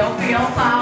ยวเฟี้ยวฟ้า